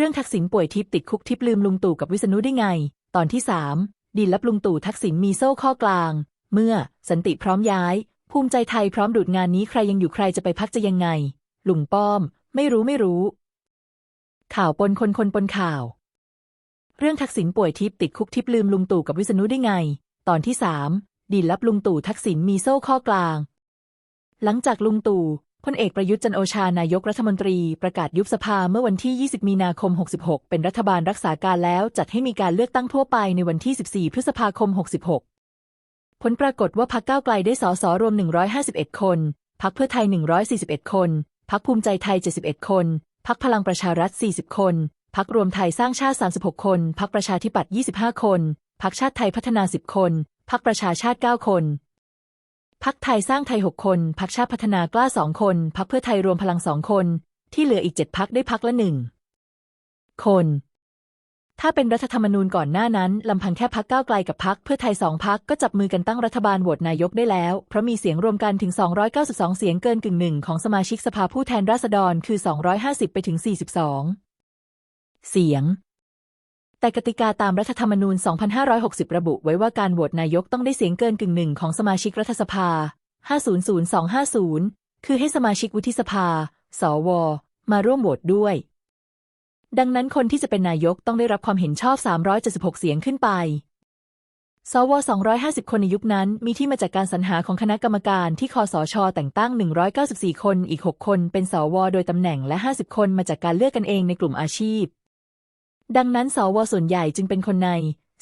เรื่องทักษิณป่วยทิพย์ติดคุกทิพย์ลืมลุงตู่กับวิษณุได้ไง ตอนที่สามดินลับลุงตู่ทักษิณมีโซ่ข้อกลาง เมื่อสันติพร้อมย้าย ภูมิใจไทยพร้อมดูดงานนี้ใครยังอยู่ใครจะไปพักจะยังไง ลุงป้อม ไม่รู้ไม่รู้ ข่าวปนคนคนปนข่าว เรื่องทักษิณป่วยทิพย์ติดคุกทิพย์ลืมลุงตู่กับวิษณุได้ไง ตอนที่สามดินลับลุงตู่ทักษิณมีโซ่ข้อกลาง หลังจากลุงตู่ พลเอกประยุทธ์จันโอชานายกรัฐมนตรีประกาศยุบสภาเมื่อวันที่ 20 มีนาคม 66 เป็นรัฐบาลรักษาการแล้วจัดให้มีการเลือกตั้งทั่วไปในวันที่ 14 พฤษภาคม 66 ผลปรากฏว่าพรรคก้าวไกลได้สสรวม 151 คนพรรคเพื่อไทย 141 คนพรรคภูมิใจไทย 71 คนพรรคพลังประชารัฐ 40 คนพรรครวมไทยสร้างชาติ 36 คนพรรคประชาธิปัตย์ 25 คนพรรคชาติไทยพัฒนา 10 คนพรรคประชาชาติ 9 คน พักไทยสร้างไทยหกคนพักชาติพัฒนากล้าสองคนพักเพื่อไทยรวมพลังสองคน ที่เหลืออีกเจ็ดพักได้พักละหนึ่งคน ถ้าเป็นรัฐธรรมนูญก่อนหน้านั้นลำพังแค่พักก้าวไกลกับพักเพื่อไทยสองพักก็จับมือกันตั้งรัฐบาลโหวตนายกได้แล้ว เพราะมีเสียงรวมกันถึง 292 เสียงเกินกึ่งหนึ่งของสมาชิกสภาผู้แทนราษฎรคือ 250 ไปถึง 42 เสียง แต่กติกาตามรัฐธรรมนูญ 2560 ระบุไว้ว่าการโหวตนายกต้องได้เสียงเกินกึ่งหนึ่งของสมาชิกรัฐสภา 500250 คือให้สมาชิกวุฒิสภา สว มาร่วมโหวตด้วย ดังนั้นคนที่จะเป็นนายกต้องได้รับความเห็นชอบ 376 เสียงขึ้นไป สว 250 คนในยุคนั้นมีที่มาจากการสรรหาของคณะกรรมการที่คอสช แต่งตั้ง 194 คน อีก 6 คน เป็นสว โดยตำแหน่งและ 50 คนมาจากการเลือกกันเองในกลุ่มอาชีพ ดังนั้นสวส่วนใหญ่จึงเป็นคนใน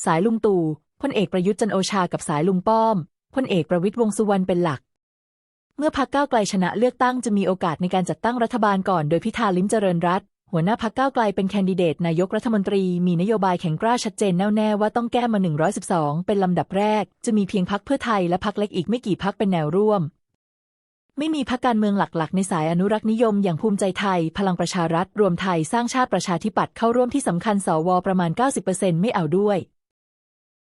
สายลุงตู่พลเอกประยุทธ์จันโอชากับสายลุงป้อมพลเอกประวิตยวงสุวรรณเป็นหลัก เมื่อพักก้าวไกลชนะเลือกตั้งจะมีโอกาสในการจัดตั้งรัฐบาลก่อนโดยพิธาลิ้มเจริญรัตหัวหน้าพักก้าวไกลเป็นแคนดิเดตนายกรัฐมนตรีมีนโยบายแข็งกร้าชัดเจนแน่วแน่ว่าต้องแก้มา 112 เป็นลำดับแรก จะมีเพียงพักเพื่อไทยและพักเล็กอีกไม่กี่พักเป็นแนวร่วม ไม่มีพรรคการเมืองหลักๆ ในสายอนุรักษ์นิยมอย่างภูมิใจไทย พลังประชารัฐ รวมไทยสร้างชาติประชาธิปัตย์เข้าร่วมที่สำคัญสวประมาณ 90%ไม่เอาด้วย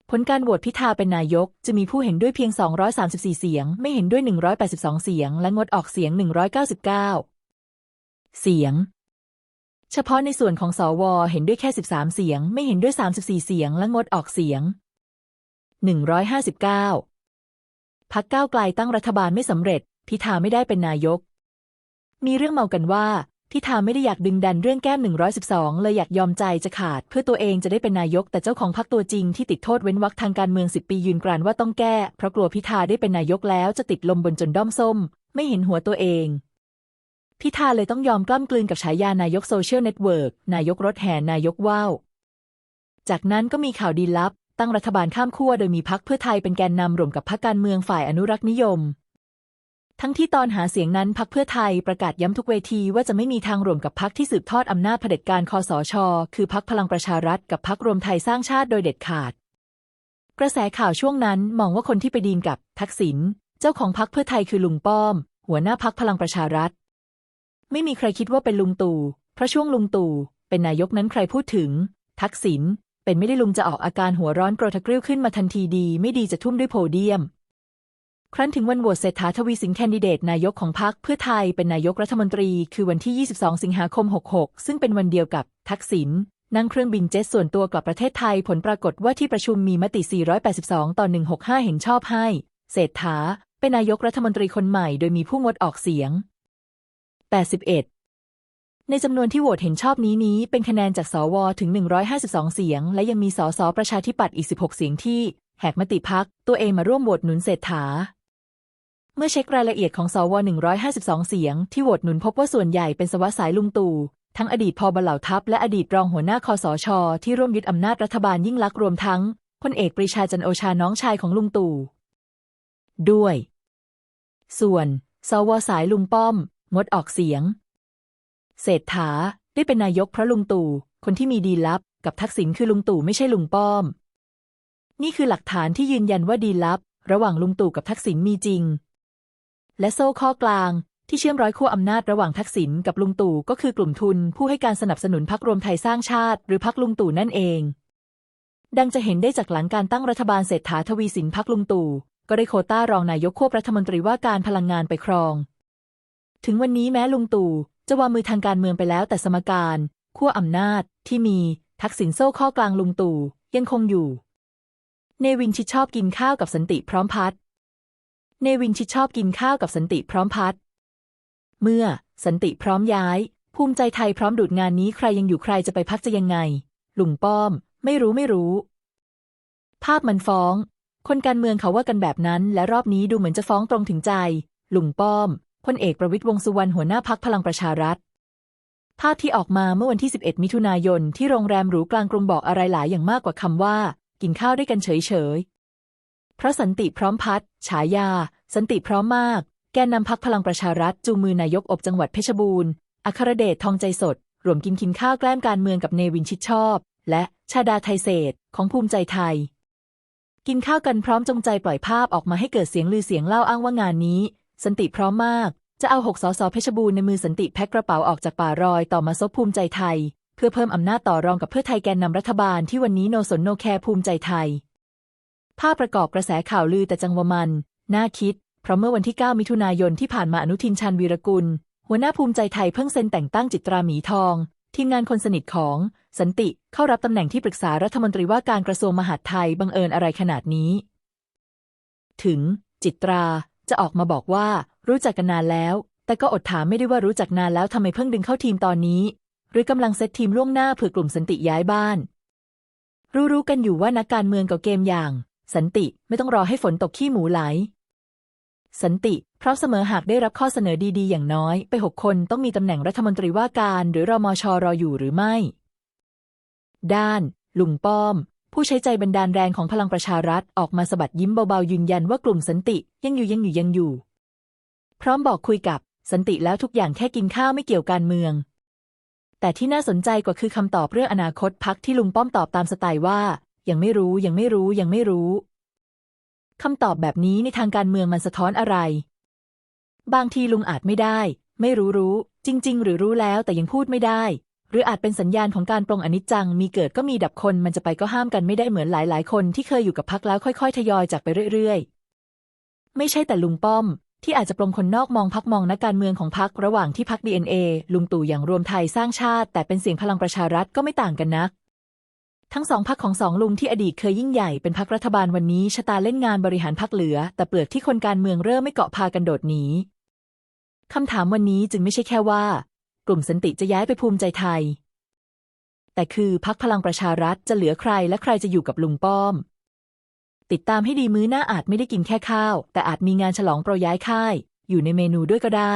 ผลการโหวตพิธาเป็นนายก จะมีผู้เห็นด้วยเพียง 234 เสียง ไม่เห็นด้วย 182 เสียง และงดออกเสียง 199 เสียง เฉพาะในส่วนของสวเห็นด้วยแค่ 13 เสียง ไม่เห็นด้วย 34 เสียง และงดออกเสียง 159พักก้าวไกลตั้งรัฐบาลไม่สำเร็จ พิธาไม่ได้เป็นนายก มีเรื่องเมากันว่า พิธาไม่ได้อยากดึงดันเรื่องแก้ม 112 เลยอยากยอมใจจะขาด เพื่อตัวเองจะได้เป็นนายก แต่เจ้าของพรรคตัวจริงที่ติดโทษเว้นวรรคทางการเมืองสิบปียืนกรานว่าต้องแก้ เพราะกลัวพิธาได้เป็นนายกแล้วจะติดลมบนจนด้อมส้ม ไม่เห็นหัวตัวเองพิธาเลยต้องยอมกล้ำกลืนกับฉายานายกโซเชียลเน็ตเวิร์กนายกรถแห่นายกว้าว จากนั้นก็มีข่าวดีลับ ตั้งรัฐบาลข้ามขั้วโดยมีพรรคเพื่อไทยเป็นแกนนำรวมกับพรรคการเมืองฝ่ายอนุรักษ์นิยม ทั้งที่ตอนหาเสียงนั้นพักเพื่อไทยประกาศย้ำทุกเวทีว่าจะไม่มีทางรวมกับพักที่สืบทอดอำนาจเผด็จการคอสช คือพักพลังประชารัฐกับพักรวมไทยสร้างชาติโดยเด็ดขาด กระแสข่าวช่วงนั้นมองว่าคนที่ไปดีนกับทักษิณเจ้าของพักเพื่อไทยคือลุงป้อม หัวหน้าพักพลังประชารัฐ ไม่มีใครคิดว่าเป็นลุงตู่เพราะช่วงลุงตู่เป็นนายกนั้นใครพูดถึง ทักษิณเป็นไม่ได้ลุงจะออกอาการหัวร้อนโกรธกริ้วขึ้นมาทันทีดี ไม่ดีจะทุ่มด้วยโพเดียม ครั้นถึงวันโหวตเศรษฐาทวีสินแคนดิเดตนายกของพรรคเพื่อไทยเป็นนายกรัฐมนตรี คือวันที่ 22 สิงหาคม 66 ซึ่งเป็นวันเดียวกับทักษิณนั่งเครื่องบินเจ็ตส่วนตัวกลับประเทศไทยผลปรากฏว่าที่ประชุมมีมติ 482 ต่อ 165 เห็นชอบให้ เศรษฐา เป็นนายกรัฐมนตรีคนใหม่โดยมีผู้งดออกเสียง 81 ในจำนวนที่โหวตเห็นชอบนี้นี้ เป็นคะแนนจากสวถึง 152 เสียง และยังมีสสประชาธิปัตย์อีก 16 เสียงที่ แหกมติพักตัวเองมาร่วมโหวตหนุนเศรษฐา เมื่อเช็ครายละเอียดของสว 152 เสียง ที่โหวตหนุนพบว่าส่วนใหญ่เป็นสวสายลุงตู่ทั้งอดีตพอบเหล่าทัพและอดีตรองหัวหน้าคอสช ที่ร่วมยึดอำนาจรัฐบาลยิ่งลักษณ์รวมทั้งพลเอกปรีชาจันโอชาน้องชายของลุงตู่ด้วย ส่วน สวสายลุงป้อม งดออกเสียง เศรษฐาได้เป็นนายกเพราะลุงตู่คนที่มีดีลับ กับทักษิณคือลุงตู่ไม่ใช่ลุงป้อม นี่คือหลักฐานที่ยืนยันว่าดีลับ ระหว่างลุงตู่กับทักษิณมีจริง และโซ่ข้อกลางที่เชื่อมร้อยขั้วอำนาจระหว่างทักษิณกับลุงตู่ก็คือกลุ่มทุนผู้ให้การสนับสนุนพักรวมไทยสร้างชาติ หรือพักลุงตู่นั่นเอง ดังจะเห็นได้จากหลังการตั้งรัฐบาลเศรษฐาทวีสินพักลุงตู่ก็ได้โคต้ารองนายกควบรัฐมนตรีว่าการพลังงานไปครอง ถึงวันนี้แม้ลุงตู่จะวางมือทางการเมืองไปแล้วแต่สมการขั้วอำนาจที่มีทักษิณโซ่ข้อกลางลุงตู่ยังคงอยู่ เนวินชิดชอบกินข้าวกับสันติพร้อมพัฒ เนวินชิดชอบกินข้าวกับสันติพร้อมพัฒน์เมื่อสันติพร้อมย้าย ภูมิใจไทยพร้อมดูดงานนี้ใครยังอยู่ใครจะไปพักจะยังไง ลุงป้อม ไม่รู้ไม่รู้ ภาพมันฟ้อง คนการเมืองเขาว่ากันแบบนั้นและรอบนี้ดูเหมือนจะฟ้องตรงถึงใจ ลุงป้อมพลเอกประวิตรวงสุวรรณหัวหน้าพักพลังประชารัฐ ภาพที่ออกมาเมื่อวันที่ 11 มิถุนายนที่โรงแรมหรูกลางกรุงบอกอะไรหลายอย่างมากกว่าคำว่า กินข้าวด้วยกันเฉย เพราะสันติพร้อมพัฒฉายา สันติพร้อมมาก แกนนำพักพลังประชารัฐจูงมือนายกอบจังหวัดเพชรบูรณ์ อัครเดชทองใจสด รวมกินกินข้าวแกล้มการเมืองกับเนวินชิดชอบ และชาดาไทยเศษของภูมิใจไทย กินข้าวกันพร้อมจงใจปล่อยภาพออกมาให้เกิดเสียงลือเสียงเล่าอ้างว่างานนี้ สันติพร้อมมาก จะเอาหกสสเพชรบูรณ์ในมือสันติแพ็คกระเป๋าออกจากป่ารอยต่อมาซบภูมิใจไทย เพื่อเพิ่มอำนาจต่อรองกับเพื่อไทยแกนนำรัฐบาลที่วันนี้โนสนโนแคร์ภูมิใจไทย ภาพประกอบกระแสข่าวลือแต่จังหวะมัน น่าคิด เพราะเมื่อวันที่ 9 มิถุนายนที่ผ่านมาอนุทินชาญวีรกุล หัวหน้าภูมิใจไทยเพิ่งเซ็นแต่งตั้งจิตราหมีทอง ทีมงานคนสนิทของ สันติเข้ารับตำแหน่งที่ปรึกษารัฐมนตรีว่าการกระทรวงมหาดไทยบังเอิญอะไรขนาดนี้ ถึง จิตราจะออกมาบอกว่า รู้จักกันนานแล้ว แต่ก็อดถามไม่ได้ว่ารู้จักนานแล้วทำไมเพิ่งดึงเข้าทีมตอนนี้ หรือกำลังเซตทีมล่วงหน้าเผื่อกลุ่มสันติย้ายบ้าน รู้ๆกันอยู่ว่านักการเมืองกับเกมอย่าง สันติไม่ต้องรอให้ฝนตกขี้หมูไหล สันติพร้อมเสมอหากได้รับข้อเสนอดีๆ อย่างน้อย ไปหกคนต้องมีตำแหน่งรัฐมนตรีว่าการหรือรมชรออยู่หรือไม่ ด้าน ลุงป้อม ผู้ใช้ใจบันดาลแรงของพลังประชารัฐออกมาสะบัดยิ้มเบาๆยืนยันว่ากลุ่มสันติยังอยู่ยังอยู่ยังอยู่ พร้อมบอกคุยกับสันติแล้วทุกอย่างแค่กินข้าวไม่เกี่ยวการเมือง แต่ที่น่าสนใจกว่าคือคำตอบเรื่องอนาคตพักที่ลุงป้อมตอบตามสไตล์ว่า ยังไม่รู้ยังไม่รู้ยังไม่รู้คำตอบแบบนี้ในทางการเมืองมันสะท้อนอะไร บางทีลุงอาจไม่ได้ ไม่รู้รู้ จริง ๆ หรือรู้แล้วแต่ยังพูดไม่ได้ หรืออาจเป็นสัญญาณของการปรงอนิจจัง มีเกิดก็มีดับคนมันจะไปก็ห้ามกันไม่ได้เหมือนหลายๆ คนที่เคยอยู่กับพักแล้วค่อย ๆ ทยอยจากไปเรื่อย ๆ ไม่ใช่แต่ลุงป้อม ที่อาจจะปรงคนนอกมองพักมองนักการเมืองของพักระหว่างที่พัก DNA ลุงตู่อย่างรวมไทยสร้างชาติ แต่เป็นเสียงพลังประชารัฐก็ไม่ต่างกันนัก ทั้งสองพักของสองลุงที่อดีตเคยยิ่งใหญ่เป็นพักรัฐบาลวันนี้ชะตาเล่นงานบริหารพักเหลือ แต่เปลือกที่คนการเมืองเริ่มไม่เกาะพากันโดดหนีคำถามวันนี้จึงไม่ใช่แค่ว่า กลุ่มสันติจะย้ายไปภูมิใจไทย แต่คือพักพลังประชารัฐจะเหลือใครและใครจะอยู่กับลุงป้อม ติดตามให้ดีมื้อหน้าอาจไม่ได้กินแค่ข้าว แต่อาจมีงานฉลองโปรย้ายค่าย อยู่ในเมนูด้วยก็ได้